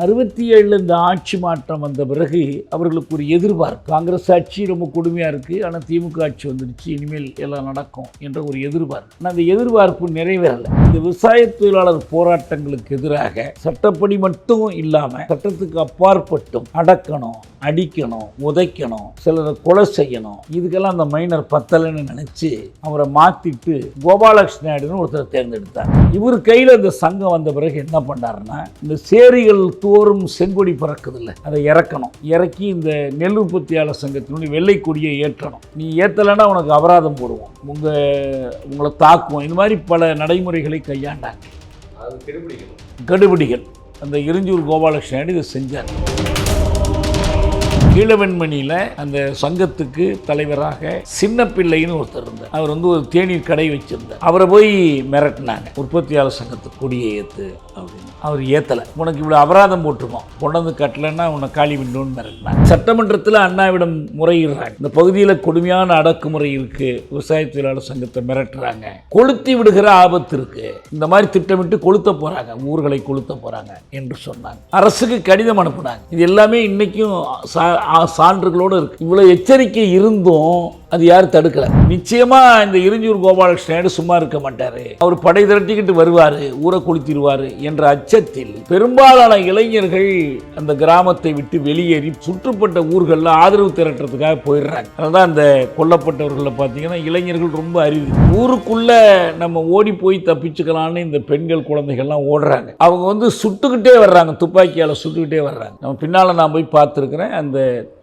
அறுபத்தி ஏழில் இந்த ஆட்சி மாற்றம் வந்த பிறகு அவர்களுக்கு ஒரு எதிர்பார்ப்பு. காங்கிரஸ் ஆட்சி ரொம்ப கொடுமையாக இருக்குது ஆனால் திமுக ஆட்சி வந்துடுச்சு. இனிமேல் எல்லாம் நடக்கும் என்ற ஒரு எதிர்பார்ப்பு. ஆனால் அந்த எதிர்பார்ப்பு நிறைவேறலை. இந்த விவசாய தொழிலாளர் போராட்டங்களுக்கு எதிராக சட்டப்படி மட்டும் இல்லாமல் சட்டத்துக்கு அப்பாற்பட்டும் அடக்கணும் அடிக்கணும் உதைக்கணும் சிலரை கொலை செய்யணும். இதுக்கெல்லாம் அந்த மைனர் பத்தலைன்னு நினச்சி அவரை மாற்றிட்டு கோபாலகிருஷ்ண நாயுடுன்னு ஒருத்தர் தேர்ந்தெடுத்தார். இவர் கையில் இந்த சங்கம் வந்த பிறகு என்ன பண்ணாருன்னா இந்த சேரிகள் தோறும் செங்கொடி பறக்குதில்ல. அதை இறக்கணும். இறக்கி இந்த நெல் உற்பத்தியாளர் சங்கத்தினுடைய வெள்ளை கொடியை ஏற்றணும். நீ ஏற்றலைன்னா உனக்கு அபராதம் போடுவோம். உங்கள் உங்களை தாக்குவோம். இந்த மாதிரி பல நடைமுறைகளை கையாண்டாங்க. கடுபிடிகள். அந்த இருஞ்சூர் கோபாலகிருஷ்ண நாயுடு இதை செஞ்சார். கீழவெண்மணியில் அந்த சங்கத்துக்கு தலைவராக சின்ன பிள்ளைன்னு ஒருத்தர் இருந்தார். அவர் வந்து ஒரு தேநீர் கடை வச்சிருந்தார். அவரை போய் மிரட்டினாங்க. உற்பத்தியாளர் சங்கத்து கொடியை ஏற்று அப்படின்னு. அவர் ஏற்றலை உனக்கு இவ்வளோ அபராதம் போட்டிருக்கோம். கொண்டாந்து கட்டலைன்னா உன்னை காலி விடணும்னு மிரட்டினாங்க. சட்டமன்றத்தில் அண்ணாவிடம் முறையிடுறாங்க. இந்த பகுதியில் கொடுமையான அடக்குமுறை இருக்குது விவசாய தொழிலாளர் சங்கத்தை மிரட்டுறாங்க. கொளுத்தி விடுகிற ஆபத்து இருக்குது இந்த மாதிரி திட்டமிட்டு கொளுத்த போகிறாங்க ஊர்களை கொளுத்த போகிறாங்க என்று சொன்னாங்க. அரசுக்கு கடிதம் அனுப்புனாங்க. இது எல்லாமே இன்றைக்கும் சா- சான்றுகளோடு இருக்கு. இவ்வளோ எச்சரிக்கை இருந்தும் அது யாரும் தடுக்கல. நிச்சயமா இந்த இருஞ்சூர் கோபாலகிருஷ்ணன் சும்மா இருக்க மாட்டாரு. அவர் படை திரட்டிக்கிட்டு வருவார் ஊரை கொளுத்திடுவாரு என்ற அச்சத்தில் பெரும்பாலான இளைஞர்கள் அந்த கிராமத்தை விட்டு வெளியேறி சுற்றுப்பட்ட ஊர்களில் ஆதரவு திரட்டுறதுக்காக போயிடுறாங்க. அதனால அந்த கொல்லப்பட்டவர்களை பார்த்தீங்கன்னா இளைஞர்கள் ரொம்ப அறிவு ஊருக்குள்ள நம்ம ஓடி போய் தப்பிச்சுக்கலான்னு இந்த பெண்கள் குழந்தைகள்லாம் ஓடுறாங்க. அவங்க வந்து சுட்டுக்கிட்டே வர்றாங்க துப்பாக்கியால் சுட்டுக்கிட்டே வர்றாங்க. நம்ம பின்னால் நான் போய் பார்த்துருக்குறேன் அந்த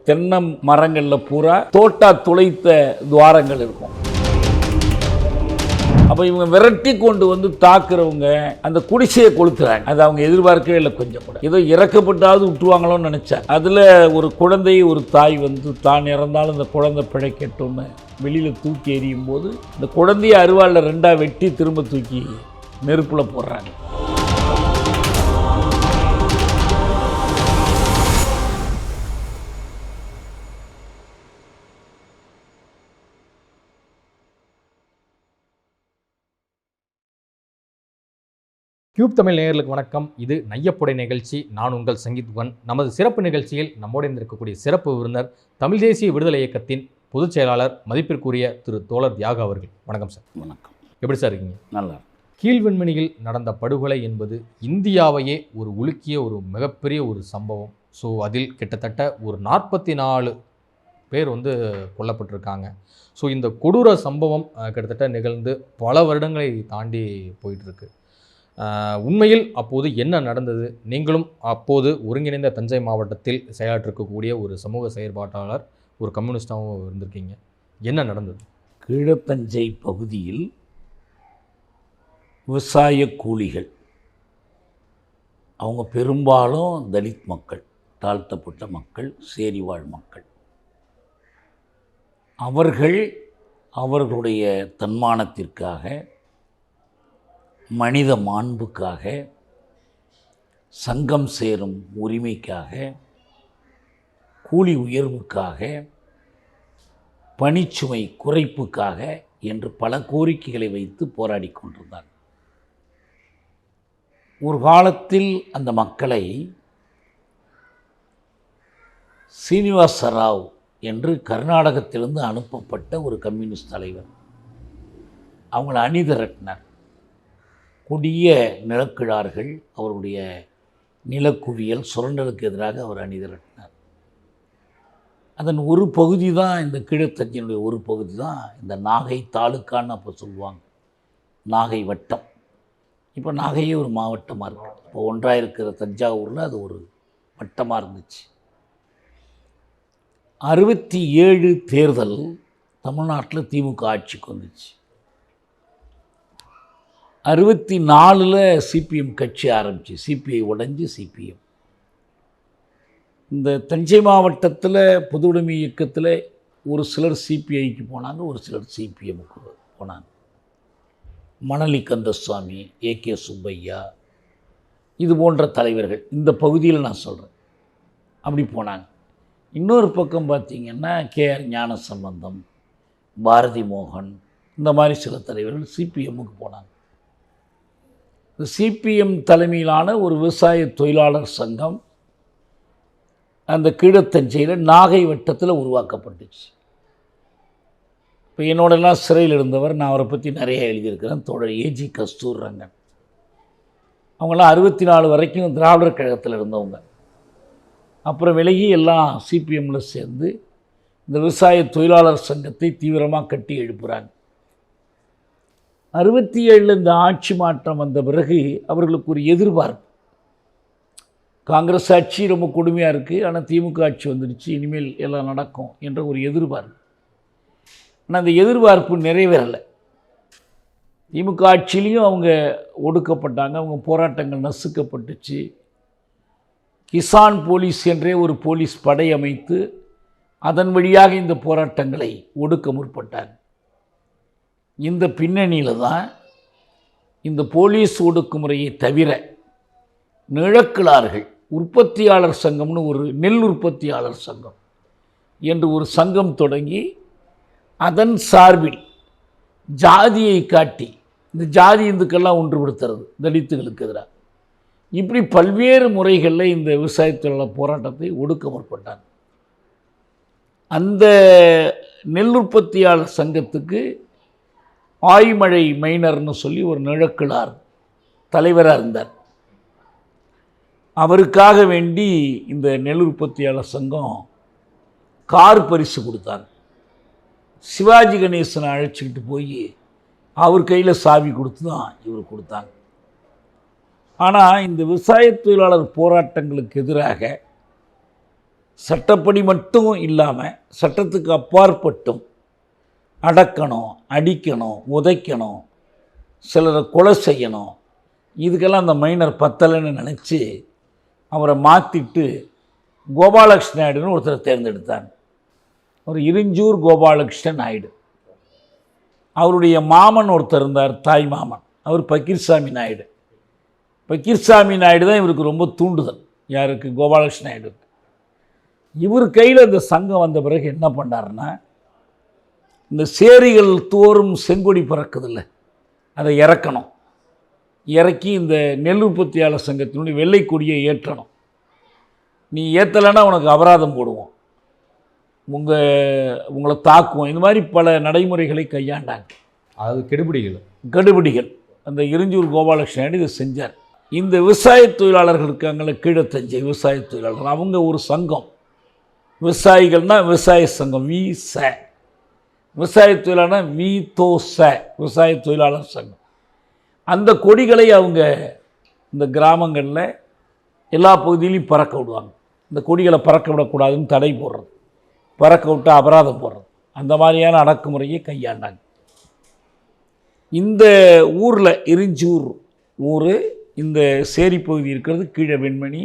தென்னை மரங்களில் பூரா தோட்டா துளைத்த துவாரங்கள் இருக்கும். அப்போ இவங்க விரட்டி கொண்டு வந்து தாக்குறவங்க அந்த குடிசையை கொளுத்துறாங்க. அது அவங்க எதிர்பார்க்கவே இல்லை கொஞ்சம் கூட. ஏதோ இறக்கப்பட்டாவது விட்டுருவாங்களோன்னு நினச்சேன். அதில் ஒரு குழந்தை ஒரு தாய் வந்து தான் இறந்தாலும் இந்த குழந்தை பிழைக்கட்டும்னு வெளியில் தூக்கி எறியும் போது இந்த குழந்தைய அருவாளில் ரெண்டாக வெட்டி திரும்ப தூக்கி நெருப்பில் போடுறாங்க. கியூப் தமிழ் நேயர்களுக்கு வணக்கம். இது நையப்புடை நிகழ்ச்சி. நான் உங்கள் சங்கீத்வன் நமது சிறப்பு நிகழ்ச்சியில் நம்மோடு இருந்திருக்கக்கூடிய சிறப்பு விருந்தினர் தமிழ் தேசிய விடுதலை இயக்கத்தின் பொதுச் செயலாளர் மதிப்பிற்குரிய திரு தோழர் தியாக அவர்கள். வணக்கம் சார். வணக்கம். எப்படி சார் இருக்கீங்க? நல்லா கீழ்வெண்மணியில் நடந்த படுகொலை என்பது இந்தியாவையே ஒரு உலுக்கிய ஒரு மிகப்பெரிய ஒரு சம்பவம். ஸோ அதில் கிட்டத்தட்ட ஒரு நாற்பத்தி நாலு பேர் வந்து கொல்லப்பட்டிருக்காங்க. ஸோ இந்த கொடூர சம்பவம் கிட்டத்தட்ட நிகழ்ந்து பல வருடங்களை தாண்டி போயிட்டுருக்கு உண்மையில் அப்போது என்ன நடந்தது? நீங்களும் அப்போது ஒருங்கிணைந்த தஞ்சை மாவட்டத்தில் செயலாற்றிருக்கக்கூடிய ஒரு சமூக செயற்பாட்டாளர் ஒரு கம்யூனிஸ்டாகவும் இருந்திருக்கீங்க. என்ன நடந்தது? கீழப்பஞ்சை பகுதியில் விவசாய கூலிகள் அவங்க பெரும்பாலும் தலித் மக்கள் தாழ்த்தப்பட்ட மக்கள் சேரிவாழ் மக்கள். அவர்கள் அவர்களுடைய தன்மானத்திற்காக மனித மாண்புக்காக சங்கம் சேரும் உரிமைக்காக கூலி உயர்வுக்காக பணிச்சுமை குறைப்புக்காக என்று பல கோரிக்கைகளை வைத்து போராடி கொண்டிருந்தார் ஒரு காலத்தில் அந்த மக்களை சீனிவாச ராவ் என்று கர்நாடகத்திலிருந்து அனுப்பப்பட்ட ஒரு கம்யூனிஸ்ட் தலைவர். அவங்களை அணிதிரட்டினார். கொடிய நிலக்கிழார்கள் அவருடைய நிலக்குவியல் சுரண்டலுக்கு எதிராக அவர் அணிதிரட்டினார் அதன் ஒரு பகுதி தான் இந்த கீழத்தஞ்சினுடைய ஒரு பகுதி தான் இந்த நாகை தாலுக்கான்னு அப்போ சொல்லுவாங்க. நாகை வட்டம். இப்போ நாகையே ஒரு மாவட்டமாக இருக்கு. இப்போ ஒன்றாக இருக்கிற தஞ்சாவூரில் அது ஒரு வட்டமாக இருந்துச்சு. அறுபத்தி ஏழு தேர்தல் தமிழ்நாட்டில் திமுக ஆட்சிக்கு வந்துச்சு. அறுபத்தி நாலில் சிபிஎம் கட்சி ஆரம்பிச்சு சிபிஐ உடைஞ்சு சிபிஎம் இந்த தஞ்சை மாவட்டத்தில் பொதுவுடைமை இயக்கத்தில் ஒரு சிலர் சிபிஐக்கு போனாங்க ஒரு சிலர் சிபிஎம்முக்கு போனாங்க. மணலி கந்தசுவாமி ஏ கே சுப்பையா இது போன்ற தலைவர்கள் இந்த பகுதியில் நான் சொல்கிறேன் அப்படி போனாங்க. இன்னொரு பக்கம் பார்த்திங்கன்னா கே ஞான சம்பந்தம் பாரதி மோகன் இந்த மாதிரி சில தலைவர்கள் சிபிஎம்முக்கு போனாங்க. சிபிஎம் தலைமையிலான ஒரு விவசாய தொழிலாளர் சங்கம் அந்த கீழத்தஞ்சையில் நாகை வட்டத்தில் உருவாக்கப்பட்டுச்சு. இப்போ என்னோடலாம் சிறையில் இருந்தவர் நான் அவரை பற்றி நிறைய எழுதியிருக்கிறேன். தோழர் ஏஜி கஸ்தூர் ரங்கன். அவங்களாம் அறுபத்தி நாலு வரைக்கும் திராவிடர் கழகத்தில் இருந்தவங்க. அப்புறம் விலகி எல்லாம் சிபிஎம்மில் சேர்ந்து இந்த விவசாய தொழிலாளர் சங்கத்தை தீவிரமாக கட்டி எழுப்புகிறாங்க அறுபத்தி ஏழில் இந்த ஆட்சி மாற்றம் வந்த பிறகு அவர்களுக்கு ஒரு எதிர்பார்ப்பு. காங்கிரஸ் ஆட்சி ரொம்ப கொடுமையாக இருக்குது ஆனால் திமுக ஆட்சி வந்துடுச்சு. இனிமேல் எல்லாம் நடக்கும் என்ற ஒரு எதிர்பார்ப்பு. ஆனால் அந்த எதிர்பார்ப்பு நிறைவேறலை. திமுக ஆட்சியிலையும் அவங்க ஒடுக்கப்பட்டாங்க. அவங்க போராட்டங்கள் நசுக்கப்பட்டுச்சு. கிசான் போலீஸ் என்றே ஒரு போலீஸ் படை அமைத்து அதன் வழியாக இந்த போராட்டங்களை ஒடுக்க முற்பட்டாங்க. இந்த பின்னணியில் தான் இந்த போலீஸ் ஒடுக்குமுறையை தவிர நிழக்கிழார்கள் உற்பத்தியாளர் சங்கம்னு ஒரு நெல் உற்பத்தியாளர் சங்கம் என்று ஒரு சங்கம் தொடங்கி அதன் சார்பில் ஜாதியை காட்டி இந்த ஜாதி இந்துக்கள்லாம் ஒன்றுபடுத்துறது தலித்துகளுக்கு எதிராக. இப்படி பல்வேறு முறைகளில் இந்த விவசாயத்தில் போராட்டத்தை ஒடுக்க முற்பட்டாங்க. அந்த நெல் உற்பத்தியாளர் சங்கத்துக்கு ஆய்மழை மைனர்னு சொல்லி ஒரு நிழக்கிழார் தலைவராக இருந்தார். அவருக்காக வேண்டி இந்த நெல் உற்பத்தியாளர் சங்கம் கார் பரிசு கொடுத்தாங்க. சிவாஜி கணேசனை அழைச்சிக்கிட்டு போய் அவர் கையில் சாவி கொடுத்து தான் இவர் கொடுத்தாங்க. ஆனால் இந்த விவசாய தொழிலாளர் போராட்டங்களுக்கு எதிராக சட்டப்படி மட்டும் இல்லாமல் சட்டத்துக்கு அப்பாற்பட்டும் அடக்கணும் அடிக்கணும் உதைக்கணும் சிலரை கொலை செய்யணும். இதுக்கெல்லாம் அந்த மைனர் பத்தலைன்னு நினச்சி அவரை மாற்றிட்டு கோபாலகிருஷ்ண நாயுடுன்னு ஒருத்தரை தேர்ந்தெடுத்தார். ஒரு இருஞ்சூர் கோபாலகிருஷ்ண நாயுடு அவருடைய மாமன் ஒருத்தர் இருந்தார் தாய் மாமன். அவர் பக்கீர்சாமி நாயுடு. பக்கீர்சாமி நாயுடு தான் இவருக்கு ரொம்ப தூண்டுதல். யாருக்கு? கோபாலகிருஷ்ண நாயுடு இவர் கையில் இந்த சங்கம் வந்த பிறகு என்ன பண்ணாருன்னா இந்த சேரிகள் தோறும் செங்கொடி பறக்குதில்ல அதை இறக்கணும். இறக்கி இந்த நெல் உற்பத்தியாளர் சங்கத்தினுடைய வெள்ளை கொடியை ஏற்றணும். நீ ஏற்றலைன்னா உனக்கு அபராதம் போடுவோம். உங்கள் உங்களை தாக்குவோம். இந்த மாதிரி பல நடைமுறைகளை கையாண்டாங்க. அதாவது கெடுபிடிகள். கடுபிடிகள். அந்த இருஞ்சூர் கோபாலகிருஷ்ணன் இதை செஞ்சார். இந்த விவசாய தொழிலாளர்கள் இருக்காங்கள கீழத்தஞ்சை விவசாய தொழிலாளர்கள். அவங்க ஒரு சங்கம். விவசாயிகள்னா விவசாய சங்கம் வி ச விவசாய தொழிலாளர் வி தோ ச விவசாய தொழிலாளர் சங்கம். அந்த கொடிகளை அவங்க இந்த கிராமங்களில் எல்லா பகுதியிலையும் பறக்க விடுவாங்க. இந்த கொடிகளை பறக்க விடக்கூடாதுன்னு தடை போடுறது. பறக்க விட்டு அபராதம் போடுறது. அந்த மாதிரியான அடக்குமுறையை கையாண்டாங்க. இந்த ஊரில் இருஞ்சூர் ஊர் இந்த சேரி பகுதி இருக்கிறது கீழே வெண்மணி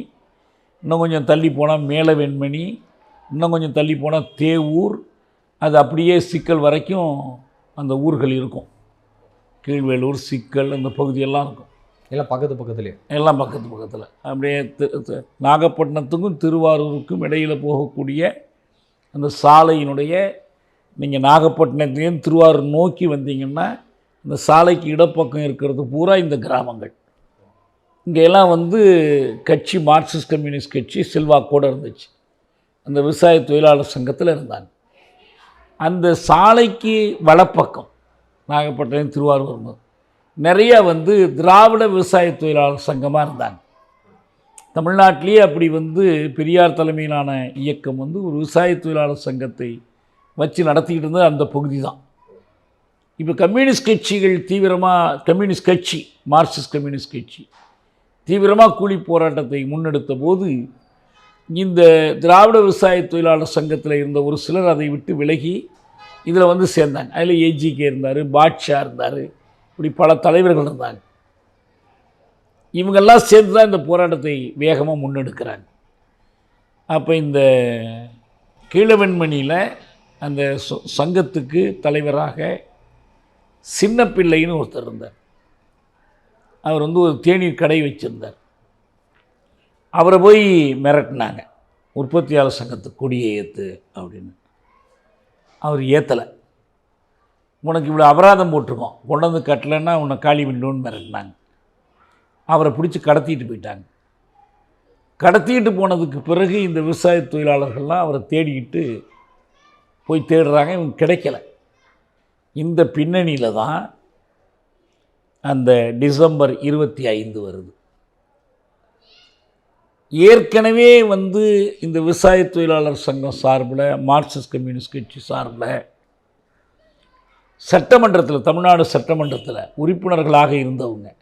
இன்னும் கொஞ்சம் தள்ளி போனால் மேலே வெண்மணி இன்னும் கொஞ்சம் தள்ளி போனால் தேவூர் அது அப்படியே சிக்கல் வரைக்கும் அந்த ஊர்கள் இருக்கும். கீழ்வேலூர் சிக்கல் அந்த பகுதியெல்லாம் இருக்கும். எல்லாம் பக்கத்து பக்கத்துலேயே. எல்லாம் பக்கத்து பக்கத்தில். அப்படியே நாகப்பட்டினத்துக்கும் திருவாரூருக்கும் இடையில் போகக்கூடிய அந்த சாலையினுடைய நீங்கள் நாகப்பட்டினத்துலேருந்து திருவாரூர் நோக்கி வந்தீங்கன்னா இந்த சாலைக்கு இடப்பக்கம் இருக்கிறது பூரா இந்த கிராமங்கள். இங்கே எல்லாம் வந்து கட்சி மார்க்சிஸ்ட் கம்யூனிஸ்ட் கட்சி செல்வாக்கோடு இருந்துச்சு. அந்த விவசாய தொழிலாளர் சங்கத்தில் இருந்தாங்க. அந்த சாலைக்கு வலப்பக்கம் நாகப்பட்டினம் திருவாரூர் நிறைய வந்து திராவிட விவசாய தொழிலாளர் சங்கமாக இருந்தாங்க. தமிழ்நாட்டிலேயே அப்படி வந்து பெரியார் தலைமையிலான இயக்கம் வந்து ஒரு விவசாய தொழிலாளர் சங்கத்தை வச்சு நடத்திக்கிட்டு இருந்தது அந்த பகுதி தான். இப்போ கம்யூனிஸ்ட் கட்சிகள் தீவிரமாக கம்யூனிஸ்ட் கட்சி மார்க்சிஸ்ட் கம்யூனிஸ்ட் கட்சி தீவிரமாக கூலி போராட்டத்தை முன்னெடுத்த போது இந்த திராவிட விவசாய தொழிலாளர் சங்கத்தில் இருந்த ஒரு சிலர் அதை விட்டு விலகி இதில் வந்து சேர்ந்தாங்க. அதில் ஏஜிகே இருந்தார் பாட்ஷா இருந்தார் இப்படி பல தலைவர்கள் இருந்தாங்க. இவங்கெல்லாம் சேர்ந்து தான் இந்த போராட்டத்தை வேகமாக முன்னெடுக்கிறாங்க. அப்போ இந்த கீழவெண்மணியில் அந்த சங்கத்துக்கு தலைவராக சின்ன பிள்ளைன்னு ஒருத்தர் இருந்தார். அவர் வந்து ஒரு தேநீர் கடை வச்சுருந்தார். அவரை போய் மிரட்டினாங்க. உற்பத்தியாளர் சங்கத்து கொடியை ஏற்று அப்படின்னு. அவர் ஏற்றலை உனக்கு இவ்வளோ அபராதம் போட்டிருக்கோம். கொண்டு வந்து கட்டலைன்னா உன்னை காலி பண்ணிடுவோன்னு மிரட்டினாங்க. அவரை பிடிச்சி கடத்திட்டு போயிட்டாங்க. கடத்திட்டு போனதுக்கு பிறகு இந்த விவசாய தொழிலாளர்கள்லாம் அவரை தேடிக்கிட்டு போய் தேடுறாங்க. இவங்க கிடைக்கல. இந்த பின்னணியில் தான் அந்த டிசம்பர் இருபத்தி ஐந்து வருது. ஏற்கனவே வந்து இந்த விவசாய தொழிலாளர் சங்கம் சார்பில் மார்க்சிஸ்ட் கம்யூனிஸ்ட் கட்சி சார்பில் சட்டமன்றத்தில் தமிழ்நாடு சட்டமன்றத்தில் உறுப்பினர்களாக இருந்தவங்க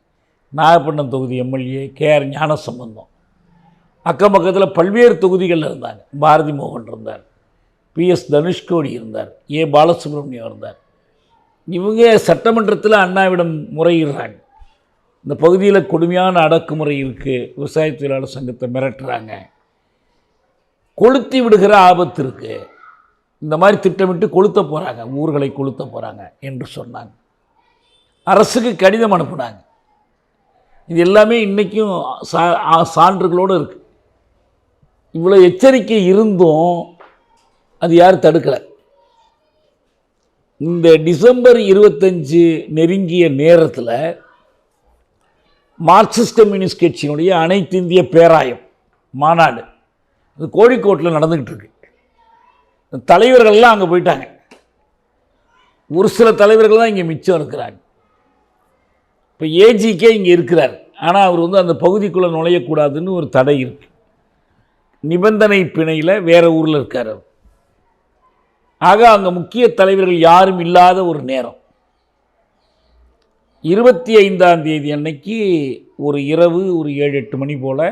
நாகப்பட்டினம் தொகுதி எம்எல்ஏ கே ஆர் ஞானசம்பந்தம். அக்கம் பக்கத்தில் பல்வேறு தொகுதிகளில் இருந்தாங்க பாரதி மோகன் இருந்தார். பி எஸ் தனுஷ்கோடி இருந்தார். ஏ. பாலசுப்ரமணியம் இருந்தார். இவங்க சட்டமன்றத்தில் அண்ணாவிடம் முறையிடுறாங்க. இந்த பகுதியில் கொடுமையான அடக்குமுறை இருக்குது விவசாய தொழிலாளர் சங்கத்தை மிரட்டுறாங்க. கொளுத்தி விடுகிற ஆபத்து இருக்குது இந்த மாதிரி திட்டமிட்டு கொளுத்த போகிறாங்க ஊர்களை கொளுத்த போகிறாங்க என்று சொன்னாங்க. அரசுக்கு கடிதம் அனுப்புனாங்க. இது எல்லாமே இன்றைக்கும் சா சான்றுகளோடு இருக்குது இவ்வளோ எச்சரிக்கை இருந்தும் அது யாரும் தடுக்கலை. இந்த டிசம்பர் இருபத்தஞ்சு நெருங்கிய நேரத்தில் மார்க்சிஸ்ட் கம்யூனிஸ்ட் கட்சியினுடைய அனைத்து இந்திய பேராயம் மாநாடு அது கோழிக்கோட்டில் நடந்துக்கிட்டு இருக்கு தலைவர்கள்லாம் அங்கே போயிட்டாங்க. ஒரு சில தலைவர்கள் தான் இங்கே மிச்சம் இருக்கிறாங்க. இப்போ ஏஜிக்கே இங்கே இருக்கிறார். ஆனால் அவர் வந்து அந்த பகுதிக்குள்ளே நுழையக்கூடாதுன்னு ஒரு தடை இருக்கு. நிபந்தனை பிணையில் வேறு ஊரில் இருக்கார் அவர். ஆக அங்கே முக்கிய தலைவர்கள் யாரும் இல்லாத ஒரு நேரம். இருபத்தி ஐந்தாம் தேதி அன்னைக்கு ஒரு இரவு ஒரு ஏழு எட்டு மணி போல்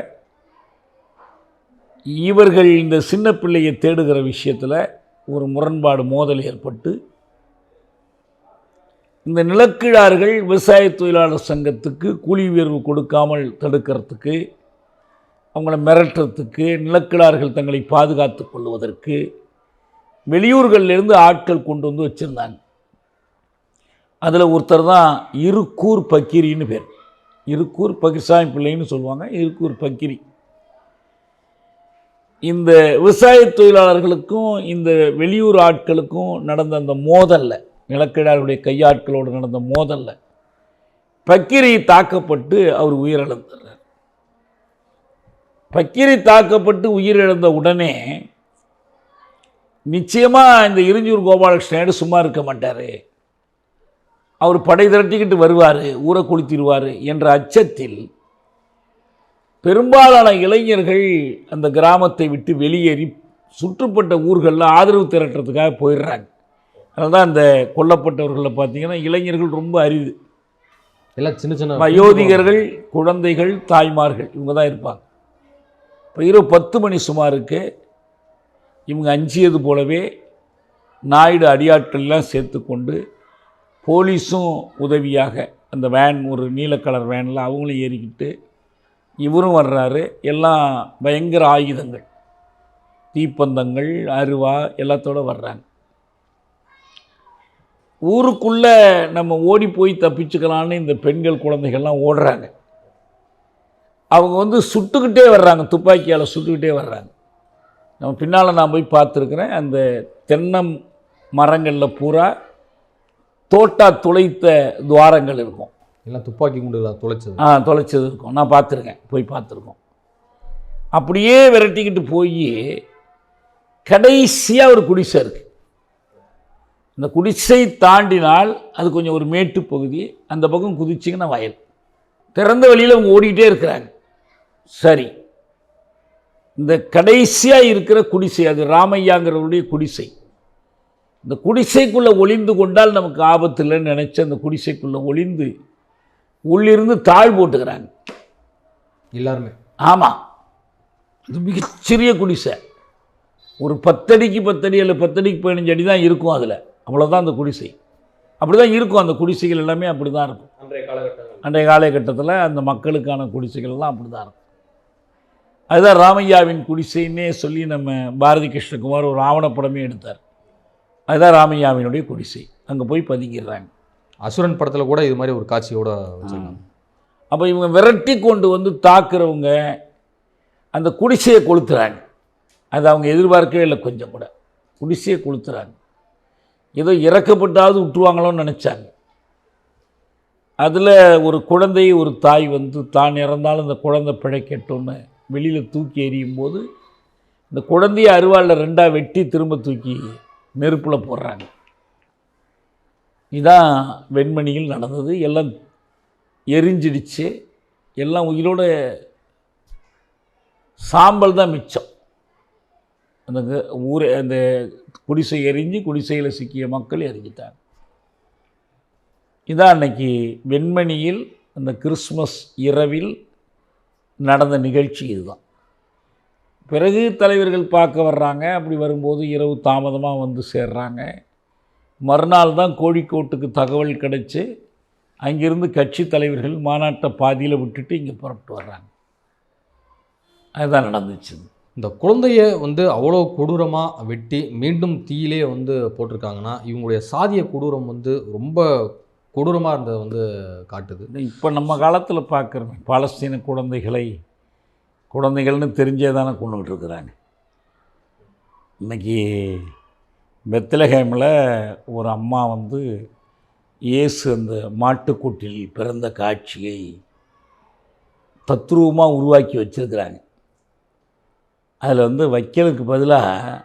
இவர்கள் இந்த சின்ன பிள்ளையை தேடுகிற விஷயத்தில் ஒரு முரண்பாடு மோதல் ஏற்பட்டு இந்த நிலக்கிழார்கள் விவசாய தொழிலாளர் சங்கத்துக்கு கூலி உயர்வு கொடுக்காமல் தடுக்கிறதுக்கு அவங்கள மிரட்டுறதுக்கு நிலக்கிழார்கள் தங்களை பாதுகாத்து கொள்வதற்கு வெளியூர்களிலிருந்து ஆட்கள் கொண்டு வந்து வச்சுருந்தாங்க. அதில் ஒருத்தர் தான் இருக்கூர் பக்கிரின்னு பேர். இருக்கூர் பகிர்சாமி பிள்ளைன்னு சொல்லுவாங்க இருக்கூர் பக்கிரி. இந்த விவசாய தொழிலாளர்களுக்கும் இந்த வெளியூர் ஆட்களுக்கும் நடந்த அந்த மோதல்ல நிலக்கிழாருடைய கையாட்களோடு நடந்த மோதலில் பக்கிரி தாக்கப்பட்டு அவர் உயிரிழந்துடுறார். பக்கிரி தாக்கப்பட்டு உயிரிழந்த உடனே நிச்சயமாக இந்த இருஞ்சூர் கோபாலகிருஷ்ணன் சும்மா இருக்க மாட்டார். அவர் படை திரட்டிக்கிட்டு வருவார் ஊரை கொளுத்திடுவார் என்ற அச்சத்தில் பெரும்பாலான இளைஞர்கள் அந்த கிராமத்தை விட்டு வெளியேறி சுற்றுப்பட்ட ஊர்களில் ஆதரவு திரட்டுறதுக்காக போயிடுறாங்க. அதனால தான் அந்த கொல்லப்பட்டவர்களில் பார்த்தீங்கன்னா இளைஞர்கள் ரொம்ப அரிது. எல்லாம் சின்ன சின்ன வயோதிகர்கள் குழந்தைகள் தாய்மார்கள் இவங்க தான் இருப்பாங்க. இப்போ இரவு பத்து மணி சுமாருக்கு இவங்க அஞ்சியது போலவே நாயுடு அடியாட்கள்லாம் சேர்த்து கொண்டு போலீஸும் உதவியாக அந்த வேன் ஒரு நீல கலர் வேனில் அவங்களும் ஏறிக்கிட்டு இவரும் வர்றாரு. எல்லாம் பயங்கர ஆயுதங்கள். தீப்பந்தங்கள் அருவா எல்லாத்தோட வர்றாங்க. ஊருக்குள்ளே நம்ம ஓடி போய் தப்பிச்சுக்கலான்னு இந்த பெண்கள் குழந்தைகள்லாம் ஓடுறாங்க. அவங்க வந்து சுட்டுக்கிட்டே வர்றாங்க. துப்பாக்கியால் சுட்டுக்கிட்டே வர்றாங்க. நம்ம பின்னால் நான் போய் பார்த்துருக்குறேன். அந்த தென்னம் மரங்களில் பூரா தோட்டா துளைத்த துவாரங்கள் இருக்கும். எல்லாம் துப்பாக்கி குண்டுகளை தொலைச்சது ஆ தொலைச்சது இருக்கும். நான் பார்த்துருக்கேன். போய் பார்த்துருக்கோம். அப்படியே விரட்டிக்கிட்டு போய் கடைசியாக ஒரு குடிசை இருக்குது இந்த குடிசை தாண்டினால் அது கொஞ்சம் ஒரு மேட்டு பகுதி. அந்த பக்கம் குதிச்சிங்கன்னா வயல். திறந்த வழியில் அவங்க ஓடிக்கிட்டே இருக்கிறாங்க. சரி. இந்த கடைசியாக இருக்கிற குடிசை அது ராமையாங்கிறவருடைய குடிசை. இந்த குடிசைக்குள்ளே ஒளிந்து கொண்டால் நமக்கு ஆபத்து இல்லைன்னு நினச்சி அந்த குடிசைக்குள்ளே ஒளிந்து உள்ளிருந்து தாழ் போட்டுக்கிறாங்க. எல்லாருமே. ஆமாம் இது மிகச்சிறிய குடிசை. ஒரு பத்தடிக்கு பத்தடி அல்ல பத்தடிக்கு பதினஞ்சு அடி தான் இருக்கும் அதில். அவ்வளோதான் அந்த குடிசை. அப்படி தான் இருக்கும் அந்த குடிசைகள் எல்லாமே அப்படி தான் இருக்கும். அன்றைய காலகட்டங்கள். அன்றைய காலகட்டத்தில் அந்த மக்களுக்கான குடிசைகள்லாம் அப்படி தான் இருக்கும். அதுதான் ராமையாவின் குடிசைன்னே சொல்லி நம்ம பாரதி கிருஷ்ணகுமார் ஒரு ஆவணப்படமே எடுத்தார். அதுதான் ராமையாவினுடைய குடிசை. அங்கே போய் பதுங்கிடுறாங்க அசுரன் படத்துல கூட இது மாதிரி ஒரு காட்சியோட வச்சிருக்காங்க. அப்போ இவங்க விரட்டி கொண்டு வந்து தாக்குறவங்க அந்த குடிசையை கொளுத்துறாங்க. அது அவங்க எதிர்பார்க்கவே இல்லை கொஞ்சம் கூட. குடிசையை கொளுத்துறாங்க. ஏதோ இறக்கப்பட்டாவது விட்டுருவாங்களோன்னு நினச்சாங்க. அதில் ஒரு குழந்தை ஒரு தாய் வந்து தான் இறந்தாலும் இந்த குழந்தை பிழைக்கட்டும்னு வெளியில் தூக்கி எறியும் போது இந்த குழந்தைய அருவாளில் ரெண்டாக வெட்டி திரும்ப தூக்கி நெருப்பில் போடுறாங்க. இதான் வெண்மணியில் நடந்தது. எல்லாம் எரிஞ்சிடுச்சு. எல்லாம் உயிரோட சாம்பல் தான் மிச்சம். அந்த க- அந்த குடிசை எரிஞ்சு குடிசையில் சிக்கிய மக்கள் எரிஞ்சிட்டாங்க. இதான் அன்னைக்கு வெண்மணியில் அந்த கிறிஸ்மஸ் இரவில் நடந்த நிகழ்ச்சி இதுதான். பிறகு தலைவர்கள் பார்க்க வர்றாங்க. அப்படி வரும்போது இரவு தாமதமாக வந்து சேர்றாங்க. மறுநாள் தான் கோழிக்கோட்டுக்கு தகவல் கிடைச்சு அங்கிருந்து கட்சி தலைவர்கள் மாநாட்டை பாதியில் விட்டுட்டு இங்கே புறப்பட்டு வர்றாங்க. அதுதான் நடந்துச்சு. இந்த குழந்தைய வந்து அவ்வளோ கொடூரமாக வெட்டி மீண்டும் தீயிலே வந்து போட்டிருக்காங்கன்னா இவங்களுடைய சாதிய கொடூரம் வந்து ரொம்ப கொடூரமாக இருந்ததை வந்து காட்டுது. இப்போ நம்ம காலத்தில் பார்க்குறோமே பாலஸ்தீன குழந்தைகளை குழந்தைகள்னு தெரிஞ்சே தானே கொண்டுகிட்டு இருக்கிறாங்க இன்னைக்கு பெத்லஹேமில் ஒரு அம்மா வந்து இயேசு அந்த மாட்டுக்கூட்டில் பிறந்த காட்சியை தத்ரூபமாக உருவாக்கி வச்சிருக்கிறாங்க. அதில் வந்து வைக்கலுக்கு பதிலாக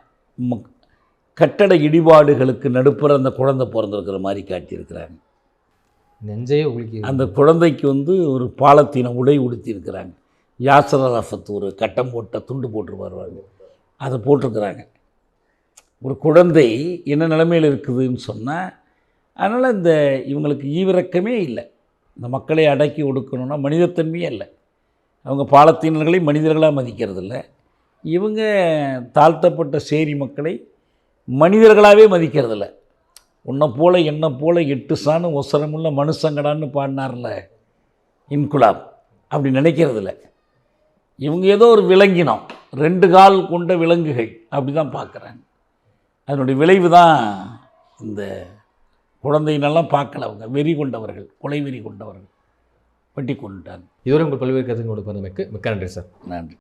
கட்டட இடிபாடுகளுக்கு நடுப்புற அந்த குழந்தை பிறந்திருக்கிற மாதிரி காட்டியிருக்கிறாங்க. நெஞ்சையே உலுக்கி அந்த குழந்தைக்கு வந்து ஒரு பாலத்தீன உடை உடுத்தியிருக்கிறாங்க. யாசர் அரஃபத் ஒரு கட்டம் போட்ட துண்டு போட்டு வருவாங்க அதை போட்டிருக்கிறாங்க. ஒரு குழந்தை என்ன நிலைமையில் இருக்குதுன்னு சொன்னால் அதனால் இந்த இவங்களுக்கு ஈவிரக்கமே இல்லை. இந்த மக்களை அடக்கி ஒடுக்கணும்னா மனிதத்தன்மையே இல்லை. அவங்க பாலத்தீனர்களை மனிதர்களாக மதிக்கிறது இல்லை இவங்க தாழ்த்தப்பட்ட சேரி மக்களை மனிதர்களாகவே மதிக்கிறதில்ல. உன்னை போல என்னை போல எட்டு சாணு ஒசரமுள்ள மனுஷங்கடான்னு பாடினார்ல இன்குலாப். அப்படி நினைக்கிறதில்ல. இவங்க ஏதோ ஒரு விலங்கினம். ரெண்டு கால் கொண்ட விலங்குகள். அப்படி தான் பார்க்குறாங்க. அதனுடைய விளைவு தான் இந்த குழந்தையினெல்லாம் பார்க்கல அவங்க வெறி கொண்டவர்கள் கொலை வெறி கொண்டவர்கள். வெட்டி கொண்டுட்டாங்க. இதுவரை உங்கள் பல்வேறு கருத்துக்களோட பிறந்தமைக்கு மிக்க நன்றி சார். நன்றி.